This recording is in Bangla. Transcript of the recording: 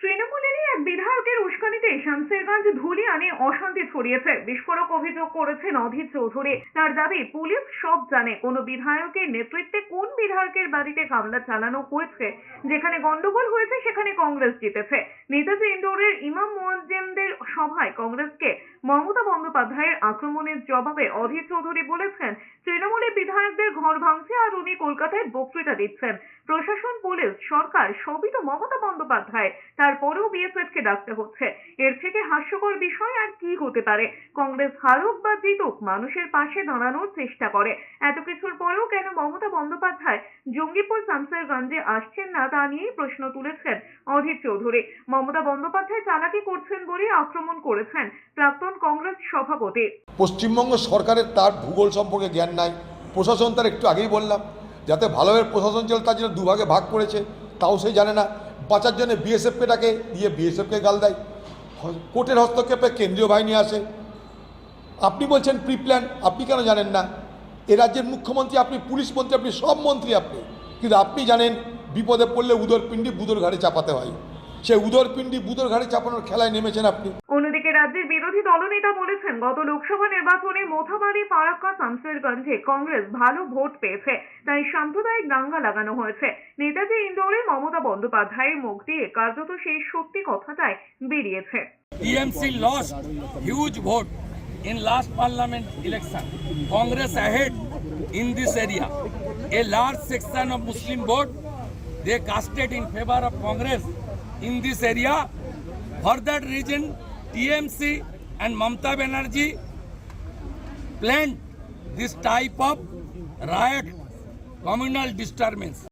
তৃণমূলেরই এক বিধায়কের উস্কানিতে শামসেরগঞ্জ ধুলিয়ানে অশান্তি ছড়িয়েছে। বিস্ফোরক অভিযোগ করেছেন অধীর চৌধুরী। তার দাবি, পুলিশ সব জানে কোন বিধায়কের নেতৃত্বে কোন বিধায়কের বাড়িতে হামলা চালানো হয়েছে। যেখানে গন্ডগোল হয়েছে, সেখানে কংগ্রেস জিতেছে। নেতাজি ইন্দোরের ইমাম মুয়াজ্জেমদের সভায় কংগ্রেসকে মমতা বন্দ্যোপাধ্যায়ের আক্রমণের জবাবে অধীর চৌধুরী বলেছেন ঘর ভাঙছে আর উনি কলকাতায় বক্তৃতা দিচ্ছেন। প্রশাসন, পুলিশ, সরকার, সবই তো মমতা বন্দ্যোপাধ্যায়। তারপরেও বিএসএফ কে ডাকতে হচ্ছে। এর থেকে হাস্যকর বিষয় আর কি হতে পারে? কংগ্রেস হারুক বা জিতুক, মানুষের পাশে দাঁড়ানোর চেষ্টা করে। এত কিছুর পরেও কেন মমতা বন্দ্যোপাধ্যায় জঙ্গিপুর শামসেরগঞ্জে আসছেন না তা নিয়েই প্রশ্ন তুলেছেন অধীর চৌধুরী। মমতা বন্দ্যোপাধ্যায় চালাকি করছেন বলে আক্রমণ করেছেন প্রাক্তন কংগ্রেস সভাপতি। পশ্চিমবঙ্গ সরকারের তার ভূগোল সম্পর্কে জ্ঞান নাই। প্রশাসন তার একটু আগেই বললাম, যাতে ভালোভাবে প্রশাসন চলে, তার জন্য দুভাগে ভাগ করেছে, তাও সে জানে না। বাঁচার জন্য বিএসএফকে ডাকে দিয়ে বিএসএফকে গাল দেয়। কোর্টের হস্তক্ষেপে কেন্দ্রীয় বাহিনী আসে। আপনি বলছেন প্রি প্ল্যান আপনি কেন জানেন না? এ রাজ্যের মুখ্যমন্ত্রী আপনি, পুলিশ মন্ত্রী আপনি, সব মন্ত্রী আপনি। কিন্তু আপনি জানেন, বিপদে পড়লে উদর পিণ্ডি বুদর ঘাড়ে চাপাতে হয়। সে উদর পিণ্ডি বুদর ঘাড়ে চাপানোর খেলায় নেমেছেন আপনি। অন্যদিকে রাজ্যের বিরোধী দলনেতা বলেছেন গত লোকসভা নির্বাচনে মোথাবাড়ি ফারাক্কা শামসেরগঞ্জে কংগ্রেস ভালো ভোট পেয়েছে তাই সাম্প্রদায়িক দাঙ্গা লাগানো হয়েছে নেতাজি ইন্দোরে মমতা বন্দ্যোপাধ্যায়ের মুখ দিয়ে কার্যত সেই সত্যি কথাটাই বেরিয়েছে TMC lost huge vote in last parliament election. Congress ahead in this area. A large section of Muslim vote they casted in favor of Congress in this area. For that reason, TMC and Mamta Banerjee planned this type of riot, communal disturbance.